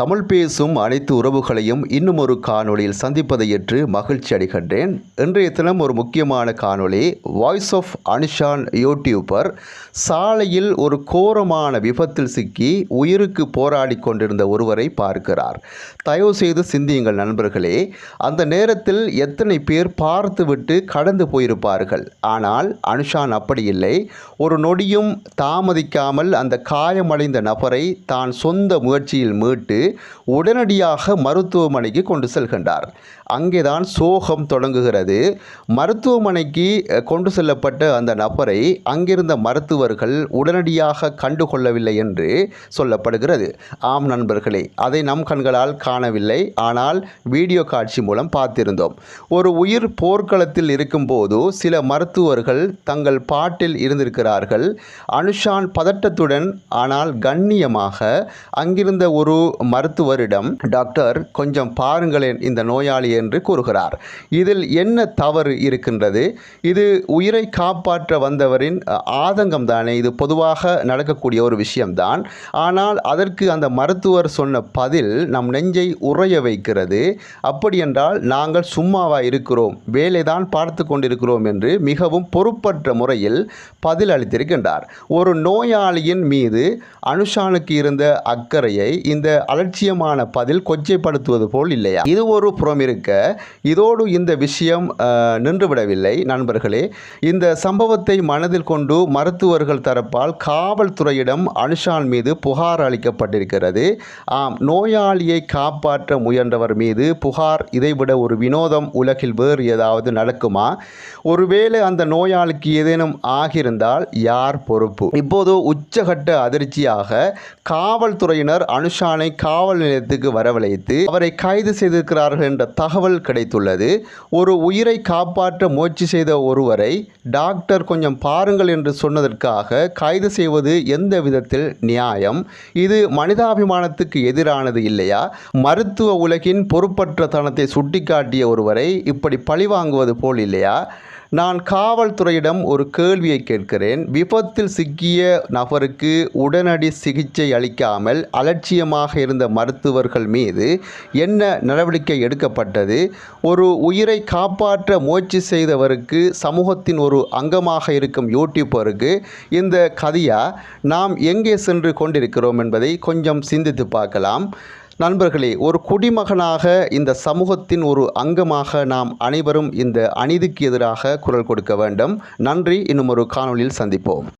தமிழ் பேசும் அனைத்து உறவுகளையும் இன்னும் ஒரு காணொளியில் சந்திப்பதை ஏற்று மகிழ்ச்சி அடைகின்றேன். இன்றைய தினம் ஒரு முக்கியமான காணொளி வாய்ஸ் ஆஃப் அனிஷான் யூடியூபர் சாலையில் ஒரு கோரமான விபத்தில் சிக்கி உயிருக்கு போராடி கொண்டிருந்த ஒருவரை பார்க்கிறார். தயவு செய்து சிந்தியுங்கள் நண்பர்களே அந்த நேரத்தில் எத்தனை பேர் பார்த்துவிட்டு கடந்து போயிருப்பார்கள். ஆனால் அனுஷான் அப்படி இல்லை. ஒரு நொடியும் தாமதிக்காமல் அந்த காயமடைந்த நபரை தான் சொந்த முயற்சியில் மீட்டு உடனடியாக மருத்துவமனைக்கு கொண்டு செல்கின்றார். அங்கேதான் சோகம் தொடங்குகிறது. மருத்துவமனைக்கு கொண்டு செல்லப்பட்ட அந்த நபரை அங்கிருந்த மருத்துவர்கள் உடனடியாக கண்டுகொள்ளவில்லை என்று சொல்லப்படுகிறது. ஆம் நண்பர்களே அதை நம் கண்களால் காணவில்லை. ஆனால் வீடியோ காட்சி மூலம் பார்த்திருந்தோம். ஒரு உயிர் போர்க்களத்தில் இருக்கும்போது சில மருத்துவர்கள் தங்கள் பாட்டில் இருந்திருக்கிறார்கள். அனுஷான் பதட்டத்துடன் ஆனால் கண்ணியமாக அங்கிருந்த ஒரு மருத்துவரிடம் டாக்டர் கொஞ்சம் பாருங்களேன் இந்த நோயாளி என்று கூறுகிறார். இதில் என்ன தவறு இருக்கின்றது? இது உயிரை காப்பாற்ற வந்தவரின் ஆதங்கம் தானே. இது பொதுவாக நடக்கக்கூடிய ஒரு விஷயம்தான். ஆனால் அதற்கு அந்த மருத்துவர் சொன்ன பதில் நம் நெஞ்சை உறைய வைக்கிறது. அப்படியென்றால் நாங்கள் சும்மாவா இருக்கிறோம். வேலைதான் பார்த்து கொண்டிருக்கிறோம் என்று மிகவும் பொறுப்பற்ற முறையில் பதில் அளித்திருக்கின்றார். ஒரு நோயாளியின் மீது அனுஷானுக்கு இருந்த அக்கறையை இந்த அலட்சியமான பதில் கொச்சைப்படுத்துவது போல் இல்லையா? இது ஒரு புறம் இருக்க. இதோடு இந்த விஷயம் நின்றுவிடவில்லை. நண்பர்களே இந்த சம்பவத்தை மனதில் கொண்டு மருத்துவர்கள் தரப்பால் காவல்துறையிடம் அனுஷான் மீது புகார் அளிக்கப்பட்டிருக்கிறது. ஆம் நோயாளியை காப்பாற்ற முயன்றவர் மீது புகார் இதைவிட ஒரு வினோதம் உலகில் வேறு ஏதாவது நடக்குமா? ஒருவேளை அந்த நோயாளிக்கு ஏதேனும் ஆகியிருந்தால் யார் பொறுப்பு? இப்போது உச்சகட்ட அதிர்ச்சியாக காவல்துறையினர் அனுஷானை காவல் நிலையத்துக்கு வரவழைத்து அவரை கைது செய்திருக்கிறார்கள் என்ற தகவல் கிடைத்துள்ளது. ஒரு உயிரை காப்பாற்ற முயற்சி செய்த ஒருவரை டாக்டர் கொஞ்சம் பாருங்கள் என்று சொன்னதற்காக கைது செய்வது எந்த விதத்தில் நியாயம்? இது மனிதாபிமானத்துக்கு எதிரானது இல்லையா? மருத்துவ உலகின் பொறுப்பற்ற தனத்தை சுட்டிக்காட்டிய ஒருவரை இப்படி பழிவாங்குவது போல் இல்லையா? நான் காவல்துறையிடம் ஒரு கேள்வியை கேட்கிறேன். விபத்தில் சிக்கிய நபருக்கு உடனடி சிகிச்சை அளிக்காமல் அலட்சியமாக இருந்த மருத்துவர்கள் மீது என்ன நடவடிக்கை எடுக்கப்பட்டது? ஒரு உயிரை காப்பாற்ற முயற்சி செய்தவருக்கு சமூகத்தின் ஒரு அங்கமாக இருக்கும் யூடியூப்பருக்கு இந்த கதையா? நாம் எங்கே சென்று கொண்டிருக்கிறோம் என்பதை கொஞ்சம் சிந்தித்து பார்க்கலாம். நண்பர்களே ஒரு குடிமகனாக இந்த சமூகத்தின் ஒரு அங்கமாக நாம் அனைவரும் இந்த அநீதிக்கு எதிராக குரல் கொடுக்க வேண்டும். நன்றி இன்னும் ஒரு காணொளியில் சந்திப்போம்.